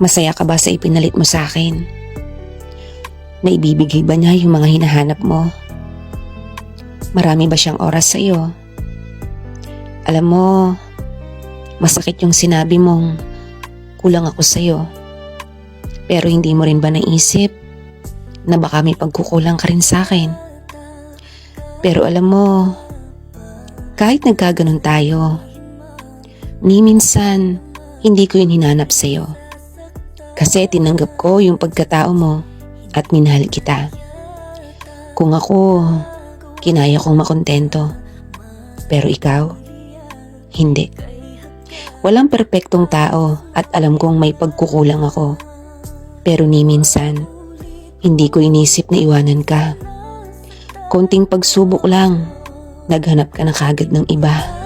Masaya ka ba sa ipinalit mo sa akin? Naibibigay ba niya yung mga hinahanap mo? Marami ba siyang oras sa iyo? Alam mo, masakit yung sinabi mong kulang ako sa iyo. Pero hindi mo rin ba naisip na baka may pagkukulang ka rin sa akin? Pero alam mo, kahit nagkaganon tayo, ni minsan hindi ko yun hinanap sa iyo. Kasi tinanggap ko yung pagkatao mo at minahal kita. Kung ako, kinaya kong makontento. Pero ikaw, hindi. Walang perpektong tao at alam kong may pagkukulang ako. Pero ni minsan, hindi ko inisip na iwanan ka. Konting pagsubok lang, naghanap ka na kagad ng iba.